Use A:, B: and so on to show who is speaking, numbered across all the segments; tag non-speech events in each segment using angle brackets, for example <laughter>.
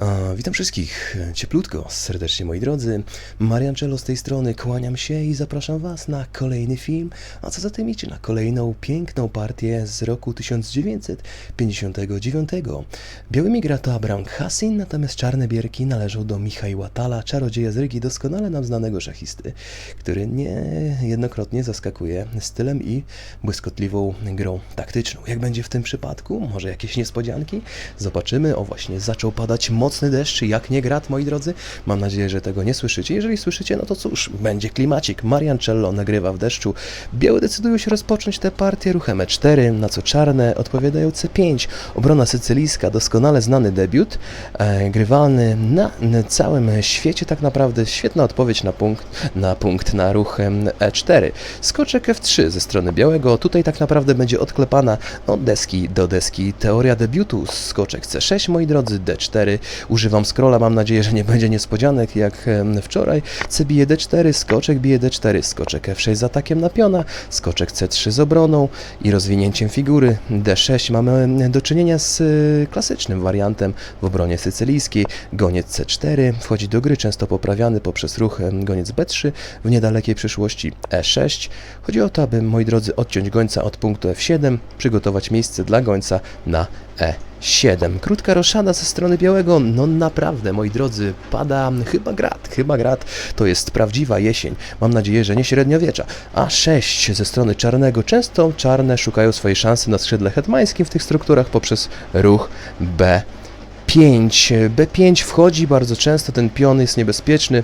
A: A, witam wszystkich cieplutko, serdecznie moi drodzy. Mariancello z tej strony, kłaniam się i zapraszam Was na kolejny film, a co za tym idzie, na kolejną piękną partię z roku 1959. Białymi gra to Abraham Hassin, natomiast czarne bierki należą do Michaiła Tala, czarodzieja z Rygi, doskonale nam znanego szachisty, który niejednokrotnie zaskakuje stylem i błyskotliwą grą taktyczną. Jak będzie w tym przypadku? Może jakieś niespodzianki? Zobaczymy. O właśnie, zaczął padać mocny deszcz, jak nie grat, moi drodzy. Mam nadzieję, że tego nie słyszycie. Jeżeli słyszycie, no to cóż, będzie klimacik. Mariancello nagrywa w deszczu. Białe decydują się rozpocząć tę partię ruchem E4, na co czarne odpowiadają C5. Obrona sycylijska, doskonale znany debiut, e, grywalny na, całym świecie tak naprawdę. Świetna odpowiedź na punkt, na punkt, na ruch em, E4. Skoczek F3 ze strony białego. Tutaj tak naprawdę będzie odklepana od deski do deski. Teoria debiutu, skoczek C6, moi drodzy, D4. Używam scrolla, mam nadzieję, że nie będzie niespodzianek jak wczoraj. C bije D4, skoczek bije D4, skoczek F6 z atakiem na piona, skoczek C3 z obroną i rozwinięciem figury. D6 mamy do czynienia z y, klasycznym wariantem w obronie sycylijskiej. Goniec C4 wchodzi do gry, często poprawiany poprzez ruch goniec B3 w niedalekiej przyszłości E6. Chodzi o to, aby, moi drodzy, odciąć gońca od punktu F7, przygotować miejsce dla gońca na E7. Krótka roszada ze strony białego, no naprawdę, moi drodzy, pada chyba grat, chyba grat, to jest prawdziwa jesień. Mam nadzieję, że nie średniowiecza. A6 ze strony czarnego, często czarne szukają swojej szansy na skrzydle hetmańskim w tych strukturach poprzez ruch B. 5. B5 wchodzi bardzo często, ten pion jest niebezpieczny.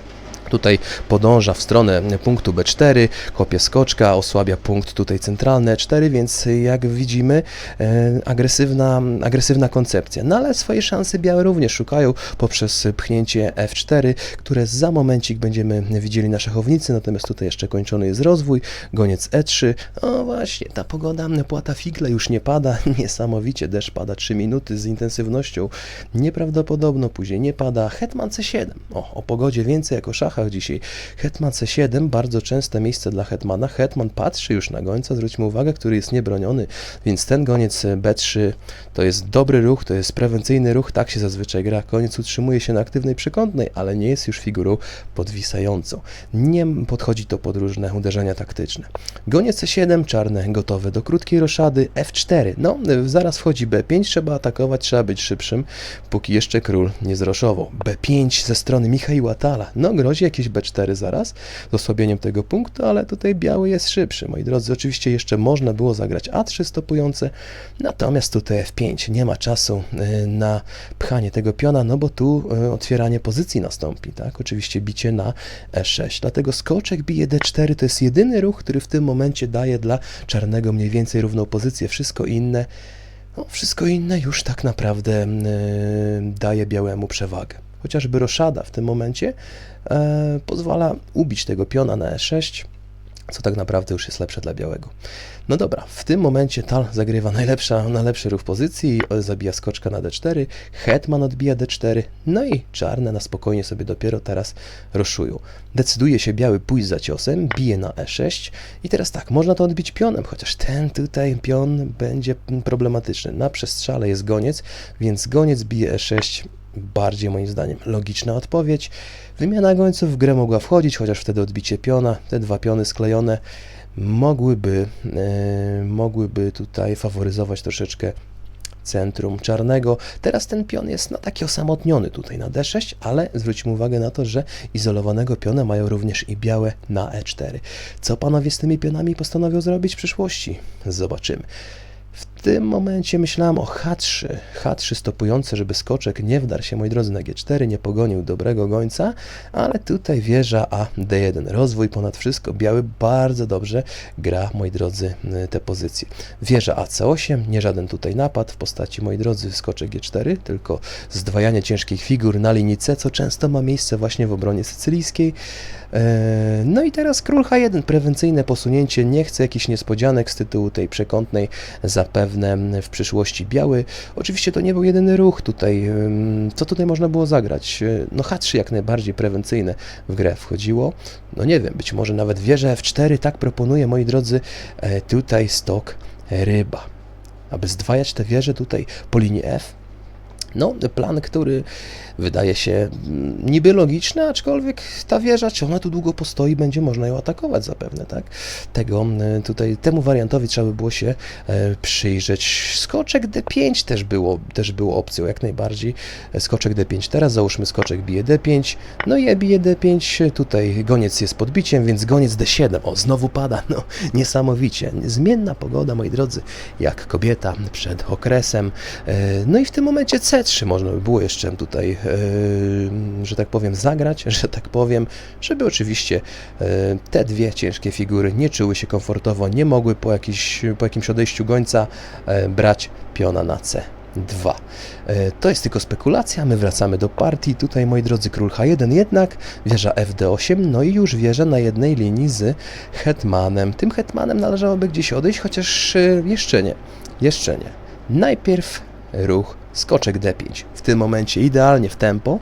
A: Tutaj podąża w stronę punktu B4, kopie skoczka, osłabia punkt tutaj centralny E4, więc jak widzimy e, agresywna, agresywna koncepcja. No ale swoje szanse białe również szukają poprzez pchnięcie F4, które za momencik będziemy widzieli na szachownicy, natomiast tutaj jeszcze kończony jest rozwój, goniec E3. O właśnie, ta pogoda, płata figle już nie pada, <laughs> niesamowicie, deszcz pada 3 minuty z intensywnością nieprawdopodobną, później nie pada. Hetman C7, o, o pogodzie więcej jako szachach dzisiaj. Hetman C7, bardzo częste miejsce dla Hetmana. Hetman patrzy już na gońca, zwróćmy uwagę, który jest niebroniony, więc ten goniec B3 to jest dobry ruch, to jest prewencyjny ruch, tak się zazwyczaj gra. Koniec utrzymuje się na aktywnej przekątnej, ale nie jest już figurą podwisającą. Nie podchodzi to pod różne uderzenia taktyczne. Goniec C7, czarne, gotowe do krótkiej roszady. F4, no zaraz wchodzi B5, trzeba atakować, trzeba być szybszym, póki jeszcze król nie zroszował. B5 ze strony Michaiła Tala, no grozi jakieś B4 zaraz, z osłabieniem tego punktu, ale tutaj biały jest szybszy. Moi drodzy, oczywiście jeszcze można było zagrać A3 stopujące, natomiast tutaj F5 nie ma czasu y, na pchanie tego piona, no bo tu y, otwieranie pozycji nastąpi, tak? Oczywiście bicie na E6. Dlatego skoczek bije D4 to jest jedyny ruch, który w tym momencie daje dla czarnego mniej więcej równą pozycję. Wszystko inne, no, wszystko inne już tak naprawdę y, daje białemu przewagę. Chociażby roszada w tym momencie e, pozwala ubić tego piona na E6, co tak naprawdę już jest lepsze dla białego. No dobra, w tym momencie Tal zagrywa najlepsza, najlepszy ruch pozycji, e, zabija skoczka na D4, Hetman odbija D4, no i czarne na spokojnie sobie dopiero teraz roszują. Decyduje się biały pójść za ciosem, bije na E6 i teraz tak, można to odbić pionem, chociaż ten tutaj pion będzie problematyczny. Na przestrzale jest goniec, więc goniec bije E6, bardziej moim zdaniem logiczna odpowiedź. Wymiana gońców w grę mogła wchodzić, chociaż wtedy odbicie piona, te dwa piony sklejone mogłyby, e, mogłyby tutaj faworyzować troszeczkę centrum czarnego. Teraz ten pion jest no, taki osamotniony tutaj na D6, ale zwróćmy uwagę na to, że izolowanego piona mają również i białe na E4. Co panowie z tymi pionami postanowią zrobić w przyszłości? Zobaczymy. W tym momencie myślałem o H3, H3 stopujące, żeby skoczek nie wdarł się, moi drodzy, na G4, nie pogonił dobrego gońca, ale tutaj wieża A, D1, rozwój ponad wszystko, biały bardzo dobrze gra, moi drodzy, y, te pozycje. Wieża A, C8, nie żaden tutaj napad w postaci, moi drodzy, skoczek G4, tylko zdwajanie ciężkich figur na linii C, co często ma miejsce właśnie w obronie sycylijskiej. E, No i teraz król H1, prewencyjne posunięcie, nie chcę jakichś niespodzianek z tytułu tej przekątnej, zapewne w przyszłości biały. Oczywiście to nie był jedyny ruch tutaj. Co tutaj można było zagrać? E, No H3 jak najbardziej prewencyjne w grę wchodziło. No nie wiem, być może nawet wieża F4, tak proponuje, moi drodzy, e, tutaj stok ryba. Aby zdwajać te wieże tutaj po linii F, No, plan, który wydaje się mm, niby logiczny, aczkolwiek ta wieża, czy ona tu długo postoi, będzie można ją atakować zapewne, tak? Tego y, tutaj, temu wariantowi trzeba by było się e, przyjrzeć. Skoczek D5 też było, też było opcją, jak najbardziej. E, Skoczek D5 teraz, załóżmy skoczek bije D5, no i bije D5, tutaj goniec jest podbiciem, więc goniec D7, o, znowu pada, no, niesamowicie. Zmienna pogoda, moi drodzy, jak kobieta przed okresem. E, No i w tym momencie C3 można by było jeszcze tutaj, e, że tak powiem, zagrać, <laughs> że tak powiem, żeby oczywiście e, te dwie ciężkie figury nie czuły się komfortowo, nie mogły po, jakiś, po jakimś odejściu gońca e, brać piona na C2. E, To jest tylko spekulacja, my wracamy do partii. Tutaj, moi drodzy, król H1 jednak, wieża FD8, no i już wieża na jednej linii z hetmanem. Tym hetmanem należałoby gdzieś odejść, chociaż jeszcze nie. Jeszcze nie. Najpierw ruch skoczek D5. W tym momencie idealnie w tempo.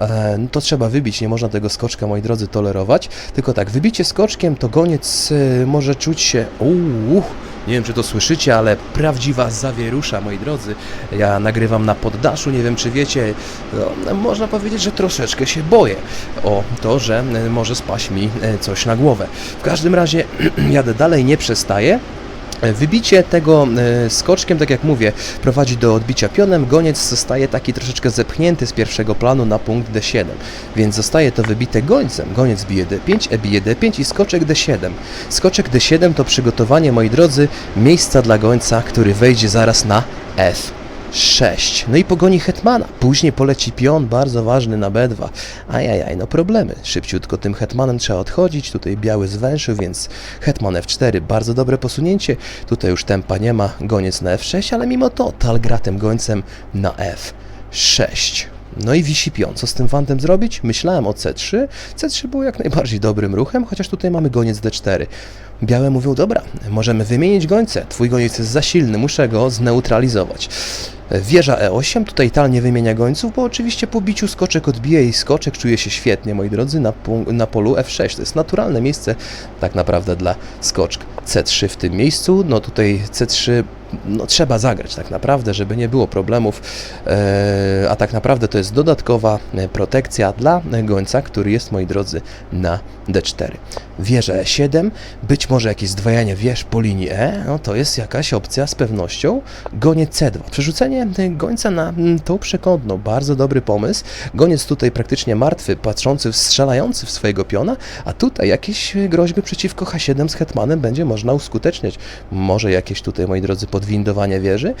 A: E, no to trzeba wybić, nie można tego skoczka, moi drodzy, tolerować. Tylko tak, wybicie skoczkiem to goniec e, może czuć się. Uuu, nie wiem, czy to słyszycie, ale prawdziwa zawierusza, moi drodzy. Ja nagrywam na poddaszu, nie wiem, czy wiecie. No, można powiedzieć, że troszeczkę się boję o to, że e, może spaść mi coś na głowę. W każdym razie <clears throat> jadę dalej, nie przestaję. Wybicie tego e, skoczkiem, tak jak mówię, prowadzi do odbicia pionem. Goniec zostaje taki troszeczkę zepchnięty z pierwszego planu na punkt D7, więc zostaje to wybite gońcem. Goniec bije D5, E bije D5 i skoczek D7. Skoczek D7 to przygotowanie, moi drodzy, miejsca dla gońca, który wejdzie zaraz na F. 6. No i pogoni hetmana. Później poleci pion, bardzo ważny na B2. Ajajaj, no problemy. Szybciutko tym hetmanem trzeba odchodzić. Tutaj biały zwęszył, więc hetman F4, bardzo dobre posunięcie. Tutaj już tempa nie ma, goniec na F6, ale mimo to tal gra tym gońcem na F6. No i wisi pion. Co z tym fantem zrobić? Myślałem o C3. C3 było jak najbardziej dobrym ruchem, chociaż tutaj mamy goniec D4. Białe mówią, dobra, możemy wymienić gońce. Twój goniec jest za silny, muszę go zneutralizować. Wieża E8, tutaj tal nie wymienia gońców, bo oczywiście po biciu skoczek odbije i skoczek czuje się świetnie, moi drodzy, na, na polu F6. To jest naturalne miejsce tak naprawdę dla skoczka. C3 w tym miejscu, no tutaj C3 no, trzeba zagrać tak naprawdę, żeby nie było problemów, e, a tak naprawdę to jest dodatkowa e, protekcja dla gońca, który jest, moi drodzy, na D4. Wieża E7, być może jakieś zdwajanie wież po linii E, no to jest jakaś opcja z pewnością. Goniec C2, przerzucenie e, gońca na tą przekątną, bardzo dobry pomysł. Goniec tutaj praktycznie martwy, patrzący, strzelający w swojego piona, a tutaj jakieś groźby przeciwko H7 z hetmanem będzie można uskuteczniać. Może jakieś tutaj, moi drodzy, podwindowanie wieży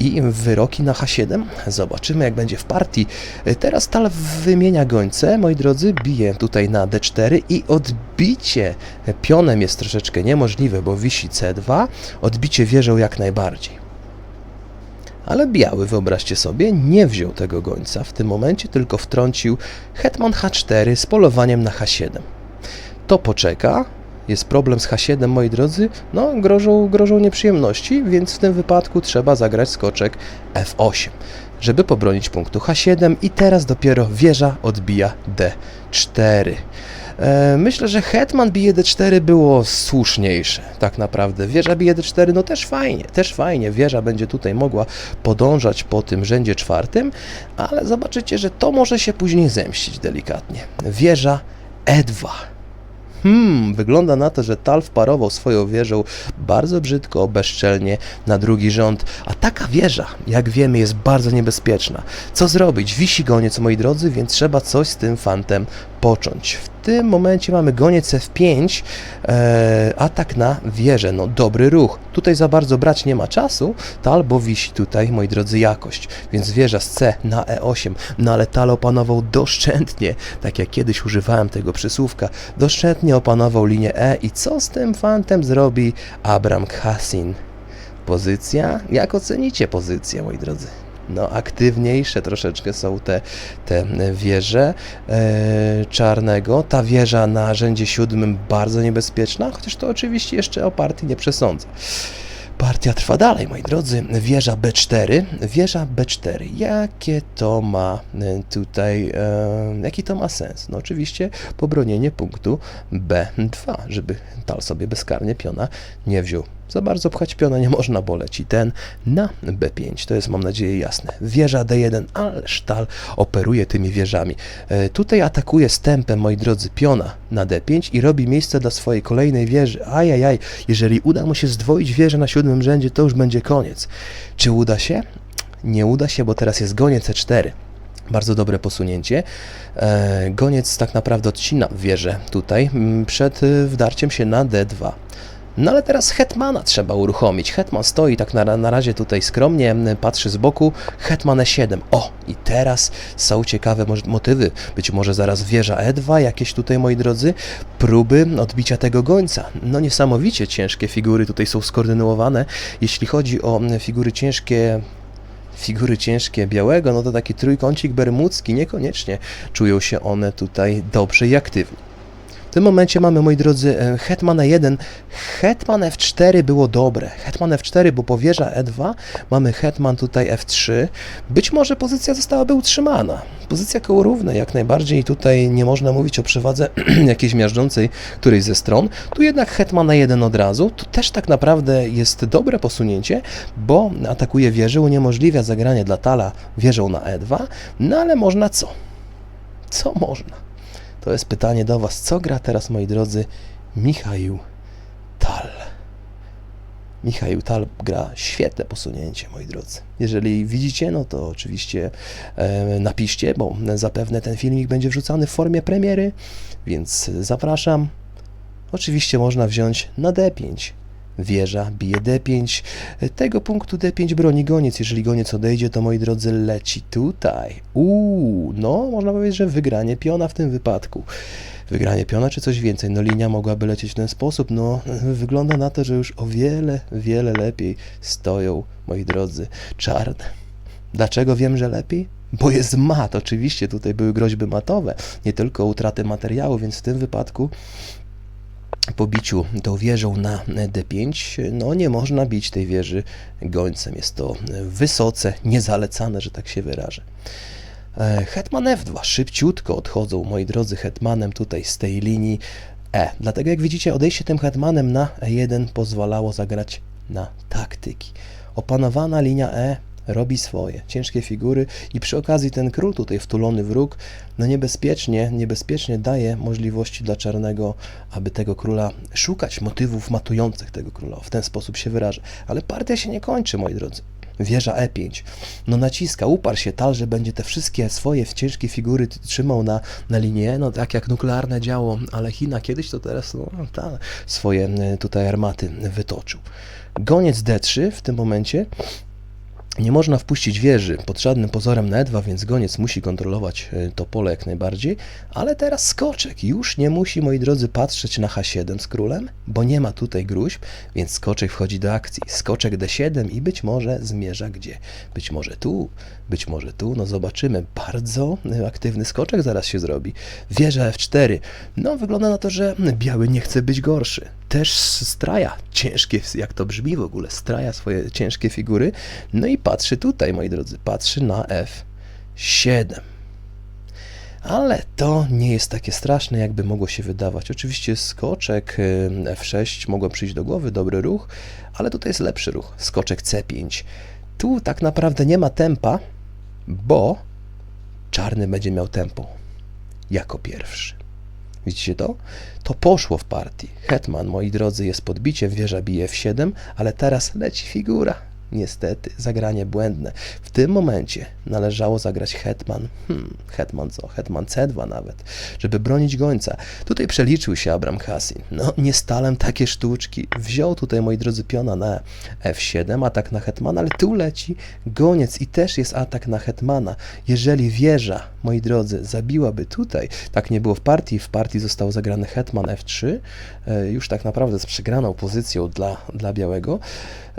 A: i wyroki na H7. Zobaczymy, jak będzie w partii. Teraz Tal wymienia gońce, moi drodzy, bije tutaj na D4 i odbicie pionem jest troszeczkę niemożliwe, bo wisi C2. Odbicie wieżą jak najbardziej. Ale biały, wyobraźcie sobie, nie wziął tego gońca w tym momencie, tylko wtrącił hetman H4 z polowaniem na H7. To poczeka. Jest problem z H7, moi drodzy. No, grożą, grożą nieprzyjemności, więc w tym wypadku trzeba zagrać skoczek F8, żeby pobronić punktu H7 i teraz dopiero wieża odbija D4. E, Myślę, że Hetman bije D4 było słuszniejsze, tak naprawdę. Wieża bije D4, no też fajnie, też fajnie. Wieża będzie tutaj mogła podążać po tym rzędzie czwartym, ale zobaczycie, że to może się później zemścić delikatnie. Wieża E2. Hmm, wygląda na to, że Tal wparował swoją wieżą bardzo brzydko, bezczelnie na drugi rząd, a taka wieża, jak wiemy, jest bardzo niebezpieczna. Co zrobić? Wisi goniec, moi drodzy, więc trzeba coś z tym fantem począć. Tym momencie mamy goniec F5, e, atak na wieżę, no dobry ruch. Tutaj za bardzo brać nie ma czasu, Tal, bo wisi tutaj, moi drodzy, jakość. Więc wieża z C na E8, no ale Tal opanował doszczętnie, tak jak kiedyś używałem tego przysłówka, doszczętnie opanował linię E i co z tym fantem zrobi Abram Hassin? Pozycja? Jak ocenicie pozycję, moi drodzy? No, aktywniejsze troszeczkę są te, te wieże e, czarnego. Ta wieża na rzędzie siódmym bardzo niebezpieczna, chociaż to oczywiście jeszcze o partii nie przesądzę. Partia trwa dalej, moi drodzy. Wieża B4. Wieża B4. Jakie to ma e, tutaj, e, jaki to ma sens? No oczywiście pobronienie punktu B2, żeby Tal sobie bezkarnie piona nie wziął Za bardzo pchać piona nie można, bo leci ten na B5. To jest, mam nadzieję, jasne. Wieża D1, ale sztal operuje tymi wieżami. E, tutaj atakuje stępem, moi drodzy, piona na D5 i robi miejsce dla swojej kolejnej wieży. Ajajaj, jeżeli uda mu się zdwoić wieżę na siódmym rzędzie, to już będzie koniec. Czy uda się? Nie uda się, bo teraz jest goniec E4. Bardzo dobre posunięcie. E, Goniec tak naprawdę odcina wieżę tutaj mm, przed y, wdarciem się na D2. No ale teraz Hetmana trzeba uruchomić. Hetman stoi tak na, na razie tutaj skromnie, patrzy z boku. Hetman E7. O, i teraz są ciekawe motywy. Być może zaraz wieża E2, jakieś tutaj, moi drodzy, próby odbicia tego gońca. No niesamowicie ciężkie figury tutaj są skoordynowane. Jeśli chodzi o figury ciężkie figury ciężkie białego, no to taki trójkącik bermudzki, niekoniecznie czują się one tutaj dobrze i aktywnie. W tym momencie mamy, moi drodzy, e, Hetman E1. Hetman F4 było dobre. Hetman F4, bo powierza E2. Mamy Hetman tutaj F3. Być może pozycja zostałaby utrzymana. Pozycja koło równa, jak najbardziej. I tutaj nie można mówić o przewadze <clears throat> jakiejś miażdżącej którejś ze stron. Tu jednak Hetman E1 od razu. Tu też tak naprawdę jest dobre posunięcie, bo atakuje wieżę, uniemożliwia zagranie dla Tala wieżą na E2. No ale można co? Co można? To jest pytanie do Was. Co gra teraz, moi drodzy, Michał Tal? Michał Tal gra świetne posunięcie, moi drodzy. Jeżeli widzicie, no to oczywiście e, napiszcie, bo zapewne ten filmik będzie wrzucany w formie premiery, więc zapraszam. Oczywiście można wziąć na D5. Wieża bije D5. Tego punktu D5 broni goniec. Jeżeli goniec odejdzie, to moi drodzy leci tutaj. Uuu, no można powiedzieć, że wygranie piona w tym wypadku. Wygranie piona czy coś więcej? No linia mogłaby lecieć w ten sposób. No <laughs> wygląda na to, że już o wiele, wiele lepiej stoją, moi drodzy, czarne. Dlaczego wiem, że lepiej? Bo jest mat. Oczywiście tutaj były groźby matowe, nie tylko utraty materiału, więc w tym wypadku po biciu tą wieżą na D5, no nie można bić tej wieży gońcem. Jest to wysoce niezalecane, że tak się wyrażę. E, Hetman F2. Szybciutko odchodzą, moi drodzy, hetmanem tutaj z tej linii E. Dlatego jak widzicie, odejście tym hetmanem na E1 pozwalało zagrać na taktyki. Opanowana linia E robi swoje ciężkie figury i przy okazji ten król tutaj wtulony w róg, no niebezpiecznie, niebezpiecznie daje możliwości dla czarnego, aby tego króla szukać motywów matujących tego króla. W ten sposób się wyrażę. Ale partia się nie kończy, moi drodzy. Wieża E5. No naciska, uparł się tal, że będzie te wszystkie swoje ciężkie figury trzymał na, na linie, no tak jak nuklearne działo, ale China kiedyś to teraz no, ta, swoje y, tutaj armaty wytoczył. Goniec D3 w tym momencie nie można wpuścić wieży pod żadnym pozorem na E2, więc goniec musi kontrolować y, to pole jak najbardziej, ale teraz skoczek już nie musi, moi drodzy, patrzeć na H7 z królem, bo nie ma tutaj gruźb, więc skoczek wchodzi do akcji. Skoczek D7 i być może zmierza gdzie? Być może tu, być może tu, no zobaczymy. Bardzo y, aktywny skoczek zaraz się zrobi. Wieża F4. No wygląda na to, że biały nie chce być gorszy. Też straja ciężkie, jak to brzmi w ogóle, straja swoje ciężkie figury. No i patrzy tutaj, moi drodzy, patrzy na F7. Ale to nie jest takie straszne, jakby mogło się wydawać. Oczywiście skoczek y, F6 mogło przyjść do głowy, dobry ruch, ale tutaj jest lepszy ruch. Skoczek C5. Tu tak naprawdę nie ma tempa, bo czarny będzie miał tempo jako pierwszy. Widzicie to? To poszło w partii. Hetman, moi drodzy, jest podbiciem, wieża bije F7, ale teraz leci figura. Niestety, zagranie błędne. W tym momencie należało zagrać hetman. Hmm, hetman co? Hetman C2 nawet, żeby bronić gońca. Tutaj przeliczył się Abram Hassin. No, nie stalem takie sztuczki. Wziął tutaj, moi drodzy, piona na F7, atak na hetmana, ale tu leci goniec i też jest atak na hetmana. Jeżeli wieża, moi drodzy, zabiłaby tutaj, tak nie było w partii, w partii został zagrany hetman F3, e, już tak naprawdę z przegraną pozycją dla, dla białego.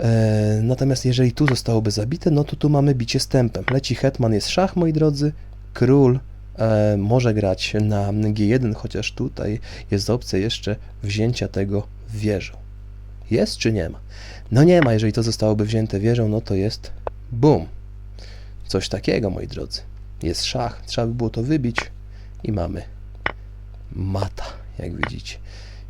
A: E, Jeżeli tu zostałoby zabite, no to tu mamy bicie stępem. Leci hetman, jest szach, moi drodzy, król e, może grać na G1, chociaż tutaj jest opcja jeszcze wzięcia tego wieżą. Jest czy nie ma? No nie ma, jeżeli to zostałoby wzięte wieżą, no to jest bum. Coś takiego, moi drodzy. Jest szach, trzeba by było to wybić i mamy mata, jak widzicie.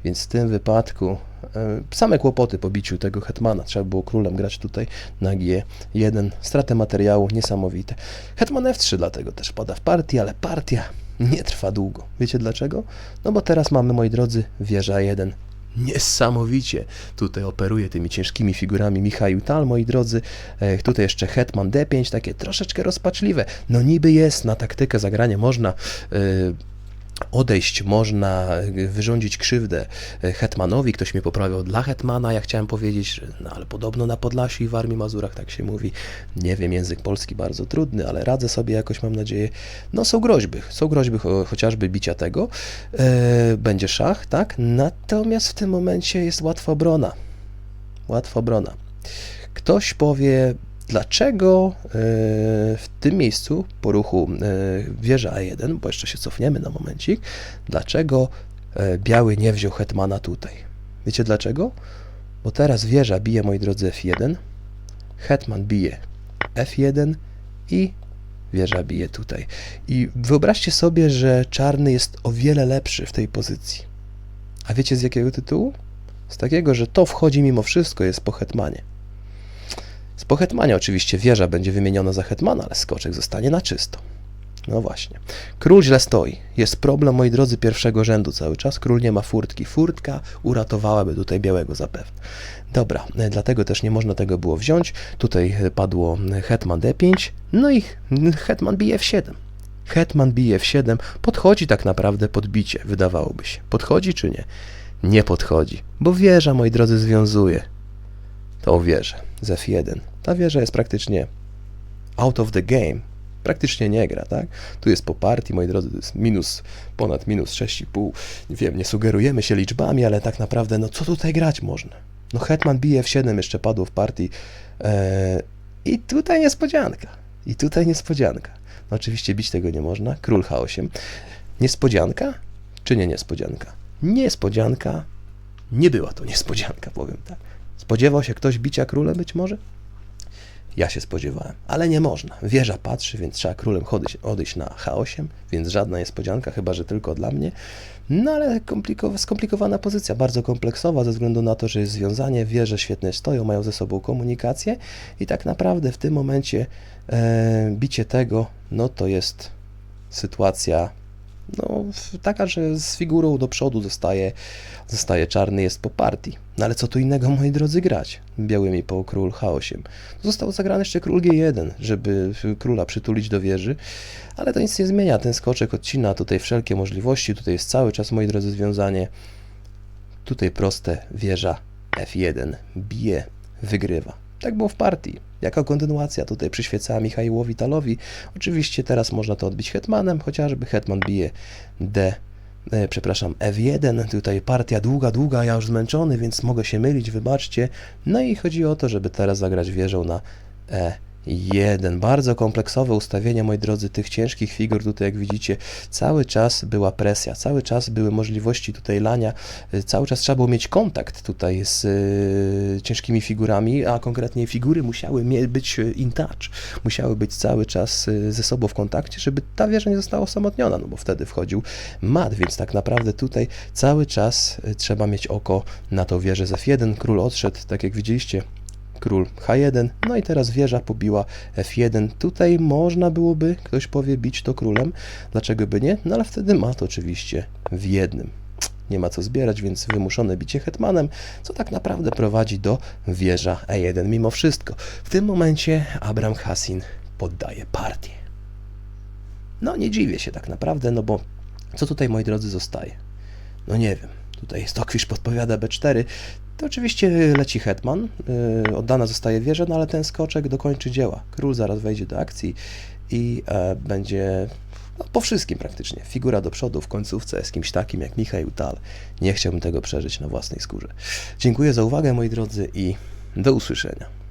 A: Więc w tym wypadku e, same kłopoty po biciu tego hetmana. Trzeba było królem grać tutaj na G1. Straty materiału niesamowite. Hetman F3 dlatego też pada w partii, ale partia nie trwa długo. Wiecie dlaczego? No bo teraz mamy, moi drodzy, wieża 1. Niesamowicie tutaj operuje tymi ciężkimi figurami Michał Tal, moi drodzy. E, Tutaj jeszcze Hetman D5, takie troszeczkę rozpaczliwe. No niby jest na taktykę zagrania, można e, odejść, można e, wyrządzić krzywdę e, Hetmanowi. Ktoś mnie poprawiał dla Hetmana, ja chciałem powiedzieć, no ale podobno na Podlasiu i w Armii Mazurach tak się mówi. Nie wiem, język polski bardzo trudny, ale radzę sobie jakoś, mam nadzieję. No są groźby, są groźby cho- chociażby bicia tego. E, będzie szach, tak? Natomiast w tym momencie jest łatwa obrona. Łatwa obrona. Ktoś powie, dlaczego e, w tym miejscu po ruchu e, wieża A1, bo jeszcze się cofniemy na momencik, dlaczego e, biały nie wziął hetmana tutaj? Wiecie dlaczego? Bo teraz wieża bije, moi drodzy, F1, hetman bije F1 i wieża bije tutaj. I wyobraźcie sobie, że czarny jest o wiele lepszy w tej pozycji. A wiecie z jakiego tytułu? Z takiego, że to wchodzi mimo wszystko, jest po hetmanie. Z po hetmanie oczywiście wieża będzie wymieniona za hetmana, ale skoczek zostanie na czysto. No właśnie. Król źle stoi. Jest problem, moi drodzy, pierwszego rzędu cały czas. Król nie ma furtki. Furtka uratowałaby tutaj białego zapewne. Dobra, e, dlatego też nie można tego było wziąć. Tutaj e, padło e, hetman d5, no i hetman bije f7. Hetman bije f7, podchodzi tak naprawdę podbicie, wydawałoby się. Podchodzi czy nie? Nie podchodzi, bo wieża, moi drodzy, związuje tą wieżę z F1. Ta wieża jest praktycznie out of the game. Praktycznie nie gra, tak? Tu jest po partii, moi drodzy, to jest minus, ponad minus 6,5. Nie wiem, nie sugerujemy się liczbami, ale tak naprawdę, no co tutaj grać można? No Hetman bije F7 jeszcze padło w partii eee, i tutaj niespodzianka. I tutaj niespodzianka. No oczywiście bić tego nie można. Król H8. Niespodzianka? Czy nie niespodzianka? Niespodzianka. Nie była to niespodzianka, powiem tak. Spodziewał się ktoś bicia królem być może? Ja się spodziewałem, ale nie można. Wieża patrzy, więc trzeba królem odejść, odejść na H8, więc żadna niespodzianka, chyba że tylko dla mnie. No ale komplikowa, skomplikowana pozycja, bardzo kompleksowa ze względu na to, że jest związanie, wieże świetnie stoją, mają ze sobą komunikację i tak naprawdę w tym momencie e, bicie tego, no to jest sytuacja no, taka, że z figurą do przodu zostaje, zostaje czarny, jest po partii. No ale co tu innego, moi drodzy, grać białymi po król H8. Został zagrany jeszcze król G1, żeby króla przytulić do wieży, ale to nic nie zmienia. Ten skoczek odcina tutaj wszelkie możliwości. Tutaj jest cały czas, moi drodzy, związanie. Tutaj proste, wieża F1 bije, wygrywa. Tak było w partii. Jaka kontynuacja tutaj przyświecała Michaiłowi Talowi. Oczywiście teraz można to odbić hetmanem, chociażby hetman bije D, e, przepraszam, F1. Tutaj partia długa, długa, ja już zmęczony, więc mogę się mylić, wybaczcie. No i chodzi o to, żeby teraz zagrać wieżą na E1. Bardzo kompleksowe ustawienie, moi drodzy, tych ciężkich figur. Tutaj, jak widzicie, cały czas była presja, cały czas były możliwości tutaj lania, y, cały czas trzeba było mieć kontakt tutaj z y, ciężkimi figurami, a konkretnie figury musiały być y, in touch, musiały być cały czas y, ze sobą w kontakcie, żeby ta wieża nie została osamotniona, no bo wtedy wchodził mat, więc tak naprawdę tutaj cały czas trzeba mieć oko na tą wieżę z F1. Król odszedł, tak jak widzieliście, król H1, no i teraz wieża pobiła F1. Tutaj można byłoby, ktoś powie, bić to królem, dlaczego by nie? No ale wtedy mat oczywiście w jednym. Nie ma co zbierać, więc wymuszone bicie hetmanem, co tak naprawdę prowadzi do wieża E1 mimo wszystko. W tym momencie Abraham Hassin poddaje partię. No nie dziwię się tak naprawdę, no bo co tutaj, moi drodzy, zostaje? No nie wiem. Tutaj Stockfish podpowiada B4. To oczywiście leci hetman, yy, oddana zostaje wieża, no ale ten skoczek dokończy dzieła. Król zaraz wejdzie do akcji i e, będzie no, po wszystkim praktycznie. Figura do przodu w końcówce z kimś takim jak Michał Tal. Nie chciałbym tego przeżyć na własnej skórze. Dziękuję za uwagę, moi drodzy, i do usłyszenia.